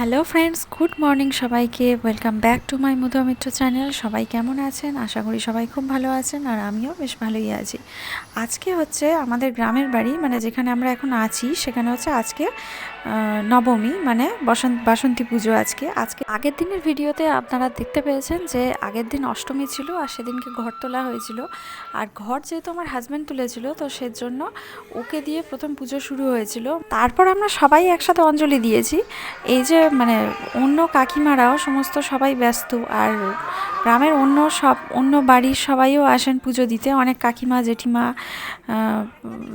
Hello friends good morning সবাইকে। Welcome back to my Madhu Mitra channel সবাই কেমন আছেন? আশা করি সবাই খুব ভালো আছেন আর আমিও বেশ ভালোই আছি। আজকে হচ্ছে আমাদের গ্রামের বাড়ি মানে যেখানে আমরা এখন আছি, সেখানে হচ্ছে আজকে নবমী মানে বসন্ত, বাসন্তী পুজো আজকে। আজকে আগের দিনের ভিডিওতে আপনারা দেখতে পেয়েছেন যে আগের দিন অষ্টমী ছিল আর সেদিনকে ঘর তোলা হয়েছিল। আর ঘর যেহেতু আমার হাজব্যান্ড তুলেছিল, তো সেজন্য ওকে দিয়ে প্রথম পুজো শুরু হয়েছিল। তারপর আমরা সবাই একসাথে অঞ্জলি দিয়েছি। এই যে মানে অন্য কাকিমারাও সমস্ত সবাই ব্যস্ত আর গ্রামের অন্য সব, অন্য বাড়ির সবাইও আসেন পুজো দিতে। অনেক কাকিমা, জেঠিমা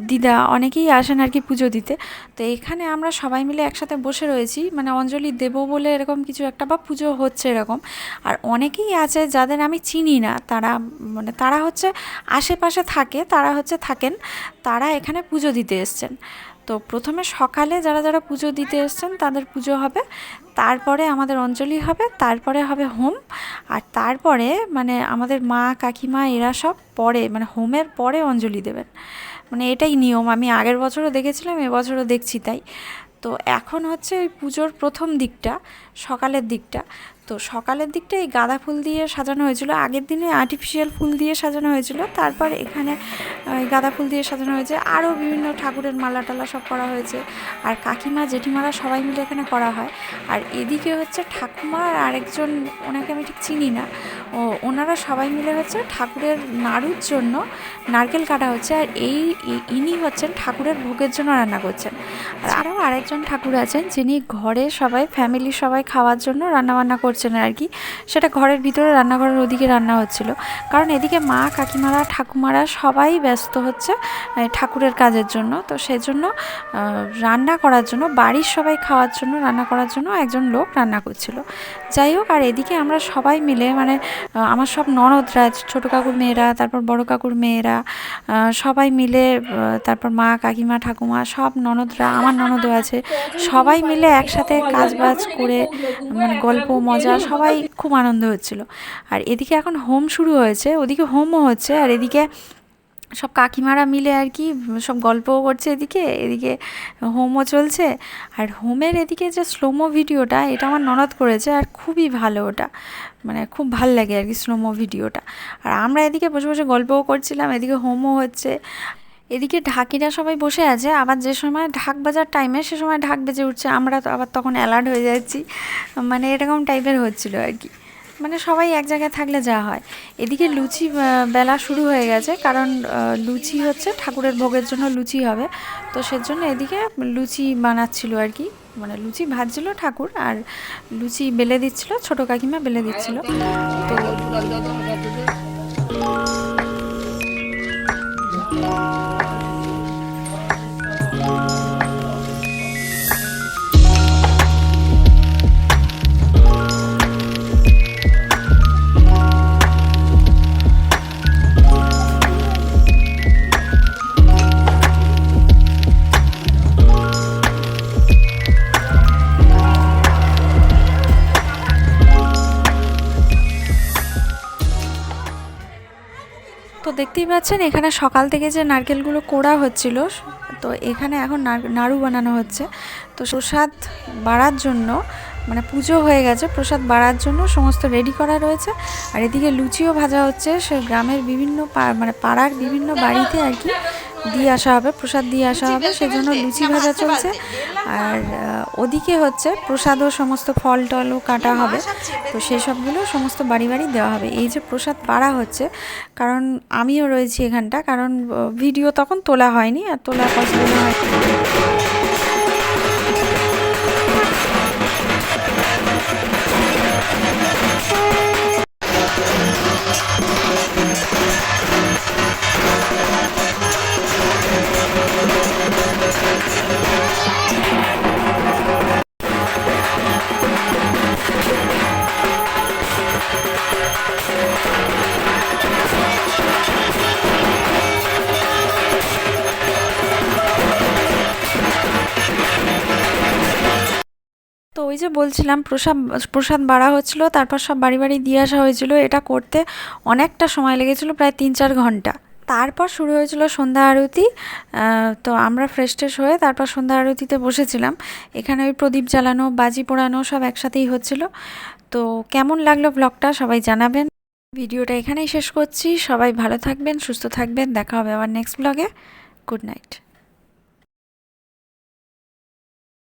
দিদা অনেকেই আসেন আর কি পুজো দিতে। তো এখানে আমরা সবাই মিলে একসাথে বসে রয়েছি। মানে অঞ্জলি দেবো বলে এরকম কিছু একটা বা পুজো হচ্ছে এরকম। আর অনেকেই আছে যাদের আমি চিনি না। তারা মানে তারা হচ্ছে আশেপাশে থাকে, তারা হচ্ছে থাকেন, তারা এখানে পুজো দিতে এসছেন। তো প্রথমে সকালে যারা যারা পুজো দিতে এসছেন তাদের পুজো হবে। তারপরে আমাদের অঞ্জলি হবে, তারপরে হবে হোম। আর তারপরে মানে আমাদের মা, কাকিমা এরা সব পরে মানে হোমের পরে অঞ্জলি দেবেন। মানে এটাই নিয়ম। আমি আগের বছরও দেখেছিলাম এবছরও দেখছি তাই। তো এখন হচ্ছে ওই পুজোর প্রথম দিকটা, সকালের দিকটা। তো সকালের দিকটা এই গাঁদা ফুল দিয়ে সাজানো হয়েছিল। আগের দিনে আর্টিফিশিয়াল ফুল দিয়ে সাজানো হয়েছিল। তারপর এখানে গাঁদা ফুল দিয়ে সাজানো হয়েছে। আরও বিভিন্ন ঠাকুরের মালা টালা সব করা হয়েছে। আর কাকিমা, জেঠিমারা সবাই মিলে এখানে করা হয়। আর এদিকে হচ্ছে ঠাকুমা আর আরেকজন, ওনাকে আমি ঠিক চিনি না ও ওনারা সবাই মিলে হচ্ছে ঠাকুরের নাড়ুর জন্য নারকেল কাটা হচ্ছে আর এই ইনি হচ্ছেন ঠাকুরের ভোগের জন্য রান্না করছেন। আর আরও আরেকজন ঠাকুর আছেন যিনি ঘরে সবাই ফ্যামিলি সবাই খাওয়ার জন্য রান্নাবান্না করছেন আর কি। সেটা ঘরের ভিতরে রান্নাঘরের ওদিকে রান্না হচ্ছিল। কারণ এদিকে মা কাকিমারা ঠাকুমারা সবাই ব্যস্ত হচ্ছে ঠাকুরের কাজের জন্য। তো সেজন্য রান্না করার জন্য বাড়ির সবাই খাওয়ার জন্য রান্না করার জন্য একজন লোক রান্না করছিল। যাই হোক আর এদিকে আমরা সবাই মিলে মানে আমার সব ননদরা ছোটো কাকুর মেয়েরা, তারপর বড় কাকুর মেয়েরা সবাই মিলে তারপর মা, কাকিমা, ঠাকুমা, সব ননদরা, আমার ননদও আছে, সবাই মিলে একসাথে কাজ বাজ করে মানে গল্প, মজা, সবাই খুব আনন্দ হচ্ছিল। আর এদিকে এখন হোম শুরু হয়েছে, ওদিকে হোমও হচ্ছে, আর এদিকে সব কাকিমারা মিলে আর কি, সব গল্পও করছে এদিকে এদিকে হোমও চলছে। আর হোমের এদিকে যে স্লোমো ভিডিওটা, এটা আমার ননদ করেছে আর খুবই ভালো ওটা। মানে খুব ভালো লাগে আর কি স্লোমো ভিডিওটা। আর আমরা এদিকে বসে বসে গল্পও করছিলাম, এদিকে হোমও হচ্ছে। এদিকে ঢাকিরা সবাই বসে আছে, আবার যে সময় ঢাক বাজার টাইমে সে সময় ঢাক বেজে উঠছে। আমরা তো আবার তখন অ্যালার্ট হয়ে যাচ্ছি। মানে এরকম টাইপের হচ্ছিল আর কি। মানে সবাই এক জায়গায় থাকলে যা হয়। এদিকে লুচি বেলা শুরু হয়ে গেছে, কারণ লুচি হচ্ছে ঠাকুরের ভোগের জন্য লুচি হবে। তো সেজন্য এদিকে লুচি বানাচ্ছিল আর কি মানে লুচি ভাজছিল ঠাকুর আর লুচি বেলে দিচ্ছিল, ছোট কাকিমা বেলে দিচ্ছিল। তো দেখতেই পাচ্ছেন, এখানে সকাল থেকে যে নারকেলগুলো কোড়া হচ্ছিল, তো এখানে এখন নাড়ু বানানো হচ্ছে। তো প্রসাদ বাড়ার জন্য মানে পুজো হয়ে গেছে, প্রসাদ বাড়ার জন্য সমস্ত রেডি করা রয়েছে। আর এদিকে লুচিও ভাজা হচ্ছে, সে গ্রামের বিভিন্ন মানে পাড়ার বিভিন্ন বাড়িতে আর কি দিয়ে আসা হবে প্রসাদ দিয়ে আসা হবে সেজন্য লুচি ভাজা চলছে। আর ওদিকে হচ্ছে প্রসাদও সমস্ত ফল টলও কাটা হবে। তো সেই সবগুলো সমস্ত বাড়ি বাড়ি দেওয়া হবে। এই যে প্রসাদ পাড়া হচ্ছে কারণ আমিও রয়েছি এখানটা কারণ ভিডিও তখন তোলা হয়নি আর তোলা পসিবল হয় তো ওই যে বলছিলাম, প্রসাদ প্রসাদ বাড়া হচ্ছিল, তারপর সব বাড়ি বাড়ি দিয়ে আসা হয়েছিল। এটা করতে অনেকটা সময় লেগেছিল, প্রায় তিন চার ঘণ্টা। তারপর শুরু হয়েছিল সন্ধ্যা আরতি। তো আমরা ফ্রেশ ট্রেশ হয়ে তারপর সন্ধ্যা আরতিতে বসেছিলাম। এখানে ওই প্রদীপ জ্বালানো, বাজি পোড়ানো সব একসাথেই হচ্ছিল। তো কেমন লাগল ব্লগটা সবাই জানাবেন। ভিডিওটা এখানেই শেষ করছি। সবাই ভালো থাকবেন, সুস্থ থাকবেন। দেখা হবে আবার নেক্সট ব্লগে গুড নাইট